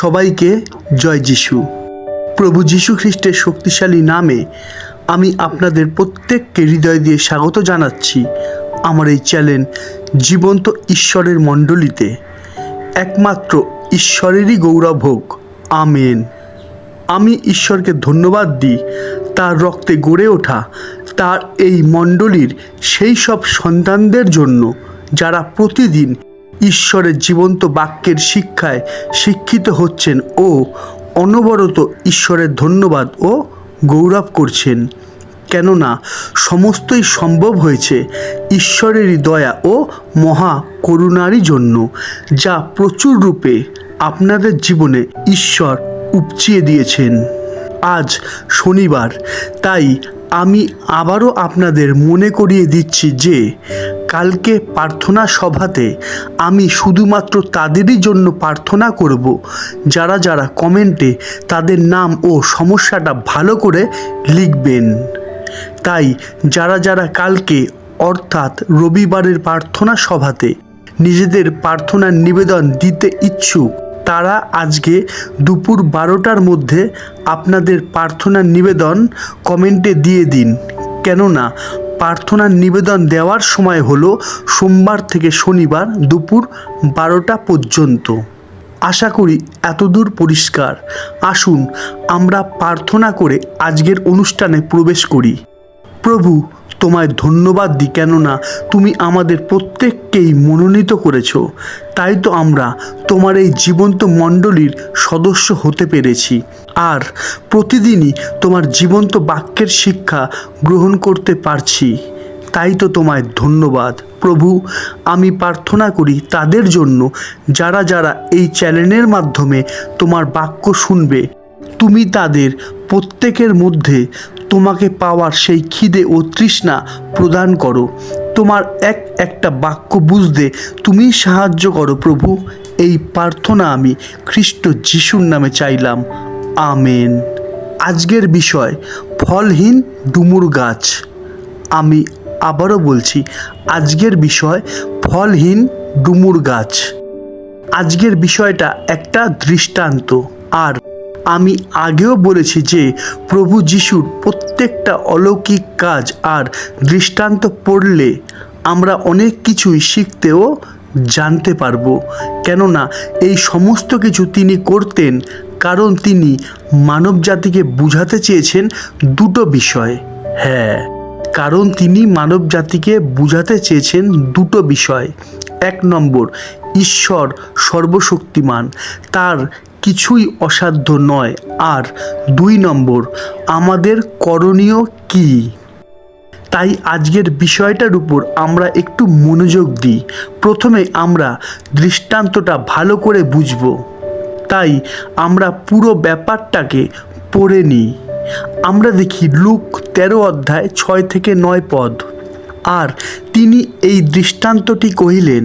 সবাইকে জয় যিশু। প্রভু যিশু খ্রিস্টের শক্তিশালী নামে আমি আপনাদের প্রত্যেককে হৃদয় দিয়ে স্বাগত জানাচ্ছি আমার এই চ্যানেল জীবন্ত ঈশ্বরের মণ্ডলীতে। একমাত্র ঈশ্বরেরই গৌরব হোক। আমেন। আমি ঈশ্বরকে ধন্যবাদ দিই, তার রক্তে গড়ে ওঠা, তার এই মণ্ডলীর সেই সব সন্তানদের জন্য যারা প্রতিদিন ঈশ্বরের জীবন্ত বাক্যের শিক্ষায় শিক্ষিত হচ্ছেন ও অনবরত ঈশ্বরের ধন্যবাদ ও গৌরব করছেন। কেননা সমস্তই সম্ভব হয়েছে ঈশ্বরেরই দয়া ও মহা করুণারই জন্য, যা প্রচুর রূপে আপনাদের জীবনে ঈশ্বর উপচিয়ে দিয়েছেন। আজ শনিবার, তাই আমি আবারও আপনাদের মনে করিয়ে দিচ্ছি যে কালকে প্রার্থনা সভাতে আমি শুধুমাত্র তাদেরই জন্য প্রার্থনা করব। যারা যারা কমেন্টে তাদের নাম ও সমস্যাটা ভালো করে লিখবেন। তাই যারা যারা কালকে অর্থাৎ রবিবারের প্রার্থনা সভাতে নিজেদের প্রার্থনার নিবেদন দিতে ইচ্ছুক, তারা আজকে দুপুর বারোটার মধ্যে আপনাদের প্রার্থনার নিবেদন কমেন্টে দিয়ে দিন। কেননা প্রার্থনার নিবেদন দেওয়ার সময় হল সোমবার থেকে শনিবার দুপুর বারোটা পর্যন্ত। আশা করি এতদূর পরিষ্কার। আসুন আমরা প্রার্থনা করে আজকের অনুষ্ঠানে প্রবেশ করি। প্রভু তোমায় ধন্যবাদ দিই কেননা তুমি আমাদের প্রত্যেককেই মনোনীত করেছ। তাই তো আমরা তোমার এই জীবন্ত মণ্ডলীর সদস্য হতে পেরেছি। আর প্রতিদিনই তোমার জীবন্ত বাক্যের শিক্ষা গ্রহণ করতে পারছি। তাই তো তোমায় ধন্যবাদ। প্রভু, আমি প্রার্থনা করি তাদের জন্য যারা যারা এই চ্যানেলের মাধ্যমে তোমার বাক্য শুনবে, তুমি তাদের প্রত্যেকের মধ্যে তোমাকে পাওয়ার সেই খিদে ও তৃষ্ণা প্রদান করো। তোমার এক একটা বাক্য বুঝতে তুমি সাহায্য করো, প্রভু। এই প্রার্থনা আমি খ্রিস্ট যিশুর নামে চাইলাম। আমেন। আজকের বিষয়, ফলহীন ডুমুর গাছ। আমি আবারও বলছি, আজকের বিষয়, ফলহীন ডুমুর গাছ। আজকের বিষয়টা একটা দৃষ্টান্ত। আর আমি আগেও বলেছি যে প্রভু যিশুর প্রত্যেকটা অলৌকিক কাজ আর দৃষ্টান্ত পড়লে আমরা অনেক কিছুই শিখতেও জানতে পারব। কেননা এই সমস্ত কিছু তিনি করতেন কারণ তিনি মানব জাতিকে বুঝাতে চেয়েছেন দুটো বিষয়। হ্যাঁ কারণ তিনি মানব জাতিকে বুঝাতে চেয়েছেন দুটো বিষয়। এক নম্বর, ঈশ্বর সর্বশক্তিমান। তার কিছুই অসাধ্য নয়। আর দুই নম্বর, আমাদের করণীয় কী? তাই আজকের বিষয়টার উপর আমরা একটু মনোযোগ দিই। প্রথমে আমরা দৃষ্টান্তটা ভালো করে বুঝব। তাই আমরা পুরো ব্যাপারটাকে পড়ে নিই। আমরা দেখি লুক তেরো অধ্যায় ছয় থেকে নয় পদ। আর তিনি এই দৃষ্টান্তটি কহিলেন,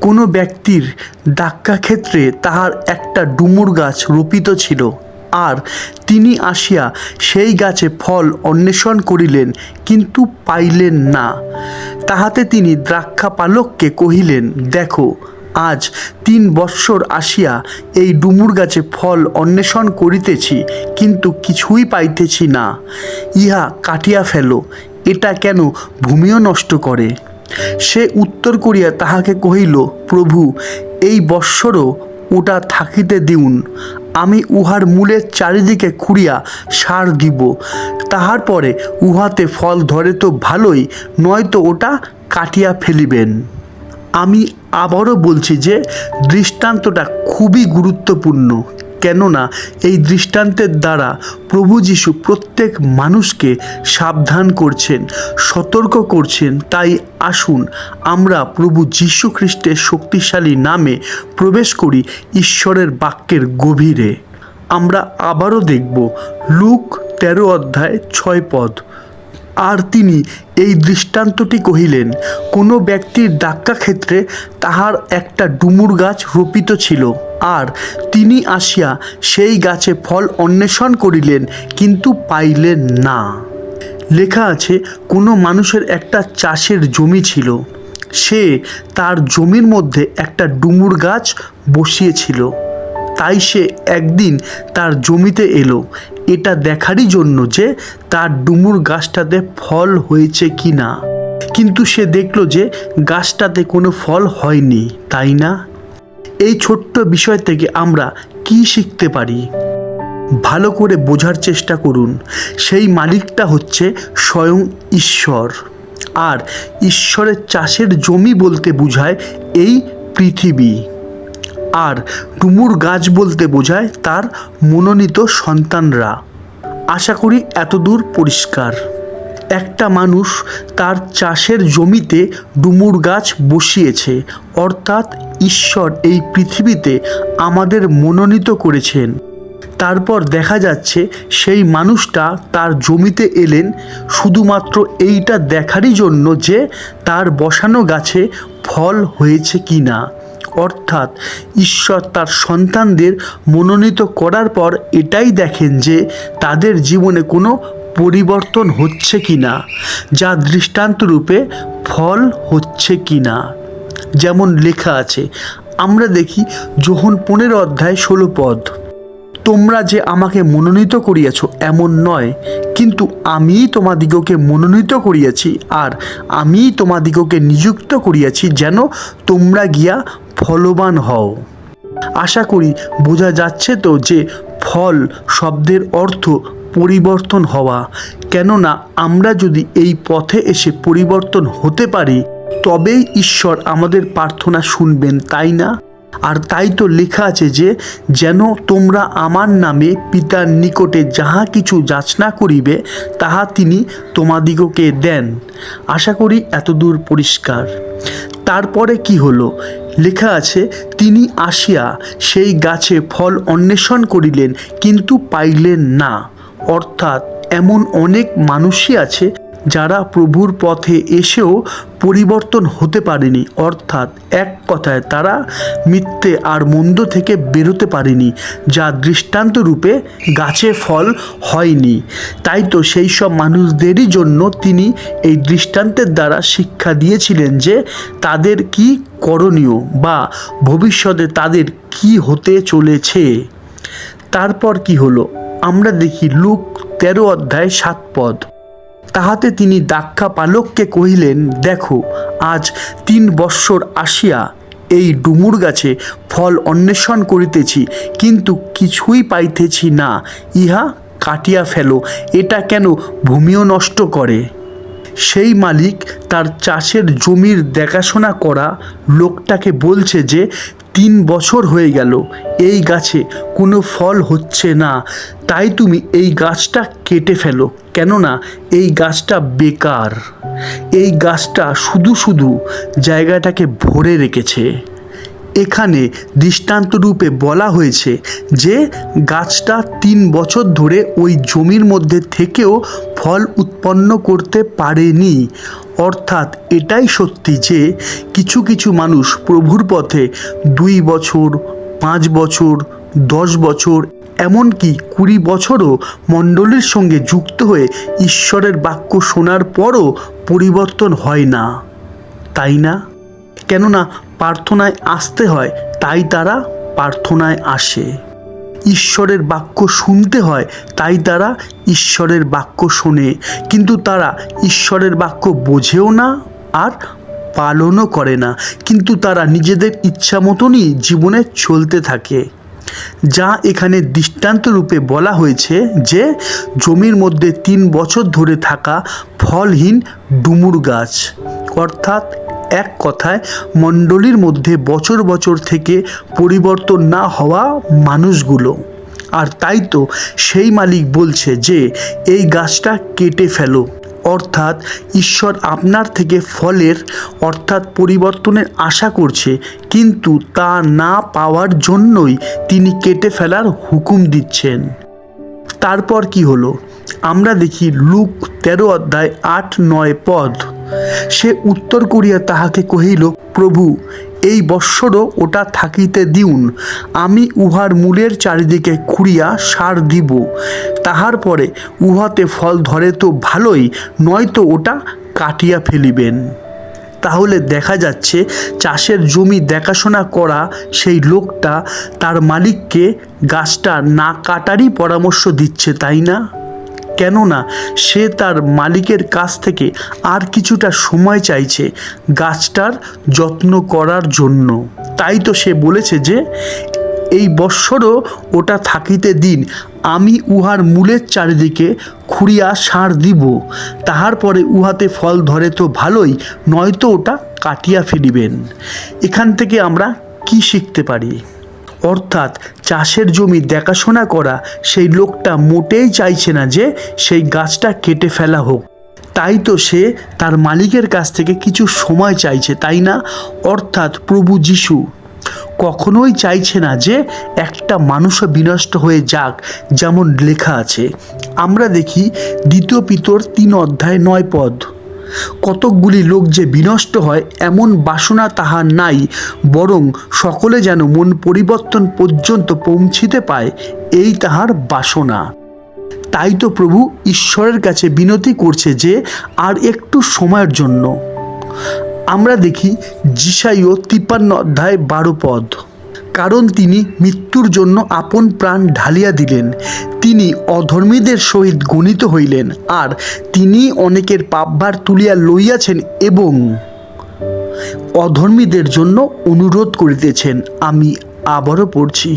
কোনো ব্যক্তির দাক্কা ক্ষেত্রে তাহার একটা ডুমুর গাছ রোপিত ছিল, আর তিনি আসিয়া সেই গাছে ফল অন্বেষণ করিলেন, কিন্তু পাইলেন না। তাহাতে তিনি দ্রাক্ষা পালককে কহিলেন, দেখো, আজ তিন বৎসর আসিয়া এই ডুমুর গাছে ফল অন্বেষণ করিতেছি, কিন্তু কিছুই পাইতেছি না। ইহা কাটিয়া ফেলো এটা কেন ভূমিও নষ্ট করে? সে উত্তর করিয়া তাহাকে কহিল, প্রভু, এই বৎসরও ওটা থাকিতে দিউন। আমি উহার মূলের চারিদিকে খুঁড়িয়া সার দিব। তাহার পরে উহাতে ফল ধরে তো ভালোই, নয়তো ওটা কাটিয়া ফেলিবেন। আমি আবারও বলছি যে, দৃষ্টান্তটা খুবই গুরুত্বপূর্ণ। কেননা এই দৃষ্টান্তের দ্বারা প্রভু যিশু প্রত্যেক মানুষকে সাবধান করছেন, সতর্ক করছেন। তাই আসুন আমরা প্রভু যীশু খ্রিস্টের শক্তিশালী নামে প্রবেশ করি ঈশ্বরের বাক্যের গভীরে। আমরা আবারও দেখব লুক তেরো অধ্যায় ছয় পদ। আর তিনি এই দৃষ্টান্তটি কহিলেন, কোনো ব্যক্তির দাক্কা ক্ষেত্রে তাহার একটা ডুমুর গাছ রোপিত ছিল, আর তিনি আসিয়া সেই গাছে ফল অন্বেষণ করিলেন, কিন্তু পাইলেন না। লেখা আছে, কোনো মানুষের একটা চাষের জমি ছিল, সে তার জমির মধ্যে একটা ডুমুর গাছ বসিয়েছিল, তাই সে একদিন তার জমিতে এলো এটা দেখারই জন্য যে তার ডুমুর গাছটাতে ফল হয়েছে কি না। কিন্তু সে দেখল যে গাছটাতে কোনো ফল হয়নি, তাই না? এই ছোট্ট বিষয় থেকে আমরা কি শিখতে পারি? ভালো করে বোঝার চেষ্টা করুন। সেই মালিকটা হচ্ছে স্বয়ং ঈশ্বর। আর ঈশ্বরের চাষের জমি বলতে বোঝায় এই পৃথিবী। আর ডুমুর গাছ বলতে বোঝায় তার মনোনীত সন্তানরা। আশা করি এতদূর পরিষ্কার। একটা মানুষ তার চাষের জমিতে ডুমুর গাছ বসিয়েছে, অর্থাৎ ঈশ্বর এই পৃথিবীতে আমাদের মনোনীত করেছেন। তারপর দেখা যাচ্ছে সেই মানুষটা তার জমিতে এলেন শুধুমাত্র এইটা দেখারই জন্য যে তার বসানো গাছে ফল হয়েছে কি না অর্থাৎ ঈশ্বর তার সন্তানদের মনোনীত করার পর এটাই দেখেন যে তাদের জীবনে কোনো পরিবর্তন হচ্ছে কি না, যা দৃষ্টান্তরূপে ফল হচ্ছে কি না। যেমন লেখা আছে, আমরা দেখি যোহন পনেরো অধ্যায় ষোলো পদ, তোমরা যে আমাকে মনোনীত করিয়াছ এমন নয়, কিন্তু আমিই তোমাদিগকে মনোনীত করিয়াছি, আর আমিই তোমাদিগকে নিযুক্ত করিয়াছি, যেন তোমরা গিয়া ফলবান হও। আশা করি বোঝা যাচ্ছে তো যে ফল শব্দের অর্থ পরিবর্তন হওয়া। কেননা আমরা যদি এই পথে এসে পরিবর্তন হতে পারি, তবেই ঈশ্বর আমাদের প্রার্থনা শুনবেন, তাই না? আর তাই তো লেখা আছে যে, যেন তোমরা আমার নামে পিতার নিকটে যাহা কিছু যাচনা করিবে, তাহা তিনি তোমাদিগকে দেন। আশা করি এতদূর পরিষ্কার। তারপরে কি হলো? লেখা আছে, তিনি আসিয়া সেই গাছে ফল অন্বেষণ করিলেন, কিন্তু পাইলেন না। অর্থাৎ এমন অনেক মানুষই আছে যারা প্রভুর পথে এসেও পরিবর্তন হতে পারেনি, অর্থাৎ এক কথায় তারা মিথ্যে আর মন্দ থেকে বেরোতে পারেনি, যা দৃষ্টান্ত রূপে গাছে ফল হয়নি। তাই তো সেই সব মানুষদেরই জন্য তিনি এই দৃষ্টান্তের দ্বারা শিক্ষা দিয়েছিলেন যে তাদের কি করণীয় বা ভবিষ্যতে তাদের কি হতে চলেছে। তারপর কি হলো? আমরা দেখি লুক তেরো অধ্যায় সাত পদ। তাহাতে তিনি দাক্ষা পালককে কহিলেন, দেখো, আজ তিন বৎসর আসিয়া এই ডুমুর গাছে ফল অন্বেষণ করিতেছি, কিন্তু কিছুই পাইতেছি না। ইহা কাটিয়া ফেলো, এটা কেন ভূমিও নষ্ট করে? সেই মালিক তার চাষের জমির দেখাশোনা করা লোকটাকে বলছে যে তিন বছর হয়ে গেল, এই গাছে কোনো ফল হচ্ছে না। তাই তুমি এই গাছটা কেটে ফেলো, কেননা এই গাছটা বেকার। এই গাছটা শুধু শুধু জায়গাটাকে ভরে রেখেছে। এখানে দৃষ্টান্তরূপে বলা হয়েছে যে গাছটা তিন বছর ধরে ওই জমির মধ্যে থেকেও ফল উৎপন্ন করতে পারেনি। অর্থাৎ এটাই সত্যি যে কিছু কিছু মানুষ প্রভুর পথে দুই বছর, পাঁচ বছর, দশ বছর, এমনকি কুড়ি বছরও মণ্ডলীর সঙ্গে যুক্ত হয়ে ঈশ্বরের বাক্য শোনার পরও পরিবর্তন হয় না। তাই না? কেননা প্রার্থনায় আসতে হয়, তাই তারা প্রার্থনায় আসে। ঈশ্বরের বাক্য শুনতে হয়, তাই তারা ঈশ্বরের বাক্য শোনে। কিন্তু তারা ঈশ্বরের বাক্য বোঝেও না আর পালনও করে না। কিন্তু তারা নিজেদের ইচ্ছা মতনই জীবনে চলতে থাকে। যা এখানে দৃষ্টান্ত রূপে বলা হয়েছে যে, জমির মধ্যে তিন বছর ধরে থাকা ফলহীন ডুমুর গাছ, অর্থাৎ এক কথায় মণ্ডলীর মধ্যে বছর বছর থেকে পরিবর্তন না হওয়া মানুষগুলো। আর তাই তো সেই মালিক বলছে যে, এই গাছটা কেটে ফেলো। অর্থাৎ ঈশ্বর আপনার থেকে ফলের, অর্থাৎ পরিবর্তনের আশা করছে, কিন্তু তা না পাওয়ার জন্যই তিনি কেটে ফেলার হুকুম দিচ্ছেন। তারপর কি হলো? আমরা দেখি লুক তেরো অধ্যায় আট নয় পদ। সে উত্তর করিয়া তাহাকে কহিল, প্রভু, এই বৎসরও ওটা থাকিতে দিউন। আমি উহার মূলের চারিদিকে খুঁড়িয়া সার দিব। তাহার পরে উহাতে ফল ধরে তো ভালোই, নয়তো ওটা কাটিয়া ফেলিবেন। তাহলে দেখা যাচ্ছে, চাষের জমি দেখাশোনা করা সেই লোকটা তার মালিককে গাছটা না কাটারই পরামর্শ দিচ্ছে, তাই না? কেননা সে তার মালিকের কাছ থেকে আর কিছুটা সময় চাইছে গাছটার যত্ন করার জন্য। তাই তো সে বলেছে যে, এই বৎসরও ওটা থাকিতে দিন। আমি উহার মূলের চারিদিকে খুঁড়িয়া সার দিব। তাহার পরে উহাতে ফল ধরে তো ভালোই, নয়তো ওটা কাটিয়া ফেলিবেন। এখান থেকে আমরা কি শিখতে পারি? অর্থাৎ চাষের জমি দেখাশোনা করা সেই লোকটা মোটেই চাইছে না যে সেই গাছটা কেটে ফেলা হোক। তাই তো সে তার মালিকের কাছ থেকে কিছু সময় চাইছে, তাই না? অর্থাৎ প্রভু যিশু। কখনোই চাইছে না যে একটা মানুষও বিনষ্ট হয়ে যাক, যেমন লেখা আছে। আমরা দেখি দ্বিতীয় পিতর তিন অধ্যায় নয় পদ। কতকগুলি লোক যে বিনষ্ট হয়, এমন বাসনা তাহার নাই, বরং সকলে যেন মন পরিবর্তন পর্যন্ত পৌঁছিতে পায়, এই তাহার বাসনা। তাই তো প্রভু ঈশ্বরের কাছে বিনতি করছে যে, আর একটু সময়ের জন্য। আমরা দেখি জিসাইও তিপ্পান্ন অধ্যায় বারো পদ। কারণ তিনি মৃত্যুর জন্য আপন প্রাণ ঢালিয়া দিলেন। তিনি অধর্মীদের সহিত গণিত হইলেন আর তিনি অনেকের পাপভার তুলিয়া লইয়াছেন এবং অধর্মীদের জন্য অনুরোধ করিতেছেন। আমি আবারও পড়ছি,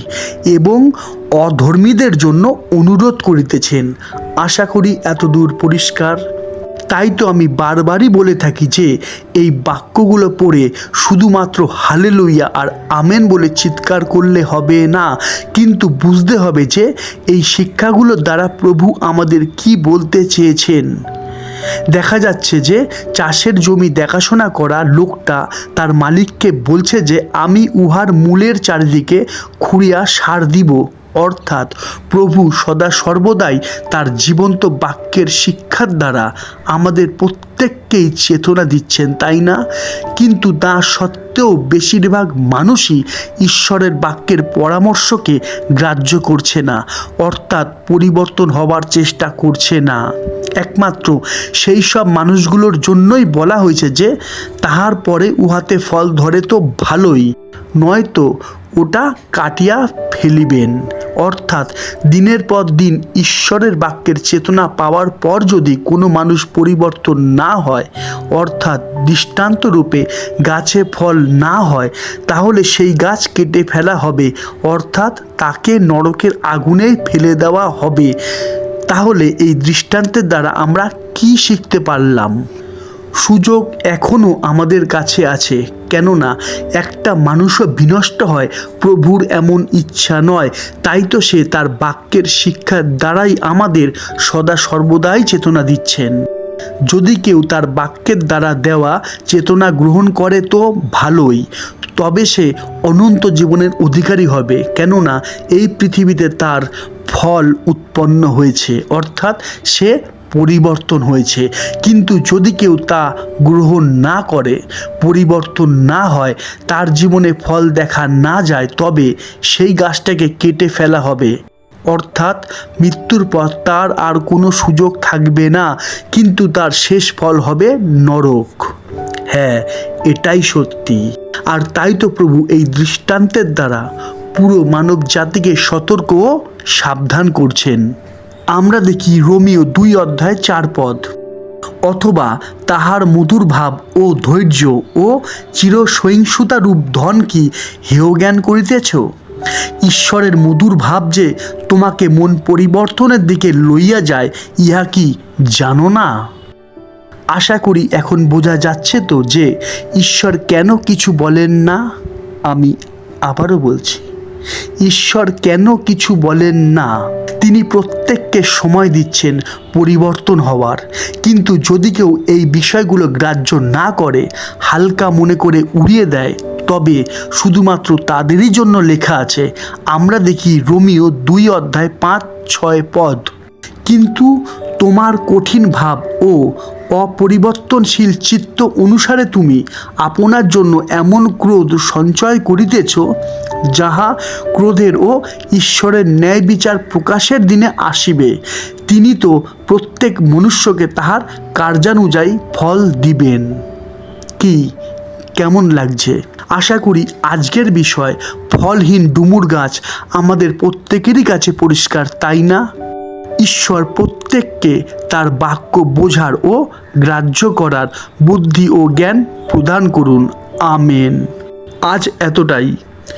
এবং অধর্মীদের জন্য অনুরোধ করিতেছেন। আশা করি এতদূর পরিষ্কার। তাই তো আমি বারবারই বলে থাকি যে, এই বাক্যগুলো পড়ে শুধুমাত্র হালে লইয়া আর আমেন বলে চিৎকার করলে হবে না। কিন্তু বুঝতে হবে যে, এই শিক্ষাগুলোর দ্বারা প্রভু আমাদের কি বলতে চেয়েছেন। দেখা যাচ্ছে যে, চাষের জমি দেখাশোনা করা লোকটা তার মালিককে বলছে যে, আমি উহার মূলের চারিদিকে খুঁড়িয়া সার দিব। অর্থাৎ প্রভু সদা সর্বদাই তার জীবন্ত বাক্যের শিক্ষার দ্বারা আমাদের প্রত্যেককেই চেতনা দিচ্ছেন, তাই না? কিন্তু তা সত্ত্বেও বেশিরভাগ মানুষই ঈশ্বরের বাক্যের পরামর্শকে গ্রাহ্য করছে না, অর্থাৎ পরিবর্তন হবার চেষ্টা করছে না। একমাত্র সেই সব মানুষগুলোর জন্যই বলা হয়েছে যে, তাহার পরে উহাতে ফল ধরে তো ভালোই, নয়তো ওটা কাটিয়া ফেলিবেন। অর্থাৎ দিনের পর দিন ঈশ্বরের বাক্যের চেতনা পাওয়ার পর যদি কোনো মানুষ পরিবর্তন না হয়, অর্থাৎ দৃষ্টান্ত রূপে গাছে ফল না হয়, তাহলে সেই গাছ কেটে ফেলা হবে। অর্থাৎ তাকে নরকের আগুনে ফেলে দেওয়া হবে। তাহলে এই দৃষ্টান্তের দ্বারা আমরা কি শিখতে পারলাম? সুযোগ এখনও আমাদের কাছে আছে। কেননা একটা মানুষও বিনষ্ট হয়, প্রভুর এমন ইচ্ছা নয়। তাই তো সে তার বাক্যের শিক্ষার দ্বারাই আমাদের সদা সর্বদাই চেতনা দিচ্ছেন। যদি কেউ তার বাক্যের দ্বারা দেওয়া চেতনা গ্রহণ করে তো ভালোই, তবে সে অনন্ত জীবনের অধিকারী হবে। কেননা এই পৃথিবীতে তার ফল উৎপন্ন হয়েছে, অর্থাৎ সে পরিবর্তন হয়েছে। কিন্তু যদি কেউ তা গ্রহণ না করে, পরিবর্তন না হয়, তার জীবনে ফল দেখা না যায়, তবে সেই গাছটাকে কেটে ফেলা হবে। অর্থাৎ মৃত্যুর পর তার আর কোনো সুযোগ থাকবে না, কিন্তু তার শেষ ফল হবে নরক। হ্যাঁ এটাই সত্যি। আর তাই তো প্রভু এই দৃষ্টান্তের দ্বারা পুরো মানব জাতিকে সতর্ক সাবধান করছেন। আমরা দেখি রোমিও দুই অধ্যায় চার পদ। অথবা তাহার মধুর ভাব ও ধৈর্য ও চিরসহিংসুতা রূপ ধন কি হেয় জ্ঞান করিতেছ? ঈশ্বরের মধুর ভাব যে তোমাকে মন পরিবর্তনের দিকে লইয়া যায়, ইহা কি জানো না? আশা করি এখন বোঝা যাচ্ছে তো যে ঈশ্বর কেন কিছু বলেন না? আমি আবারও বলছি। ঈশ্বর কেন কিছু বলেন না? তিনি প্রত্যেককে সময় দিচ্ছেন পরিবর্তন হওয়ার। কিন্তু যদি কেউ এই বিষয়গুলো গ্রাহ্য না করে, হালকা মনে করে উড়িয়ে দেয়, তবে শুধুমাত্র তাদেরই জন্য লেখা আছে, আমরা দেখি রোমিও দুই অধ্যায় পাঁচ, ছয় পদ। কিন্তু তোমার কঠিন ভাব ও অপরিবর্তনশীল চিত্ত অনুসারে তুমি আপনার জন্য এমন ক্রোধ সঞ্চয় করিতেছ যাহা ক্রোধের ও ঈশ্বরের ন্যায় বিচার প্রকাশের দিনে আসিবে, তিনি তো প্রত্যেক মনুষ্যকে তাহার কার্যানুযায়ী ফল দিবেন। কি, কেমন লাগছে? আশা করি আজকের বিষয় ফলহীন ডুমুর গাছ আমাদের প্রত্যেকেরই কাছে পরিষ্কার, তাই না? ঈশ্বর প্রত্যেককে তার বাক্য বোঝার ও গ্রাহ্য করার বুদ্ধি ও জ্ঞান প্রদান করুন। আমেন। আজ এতটাই।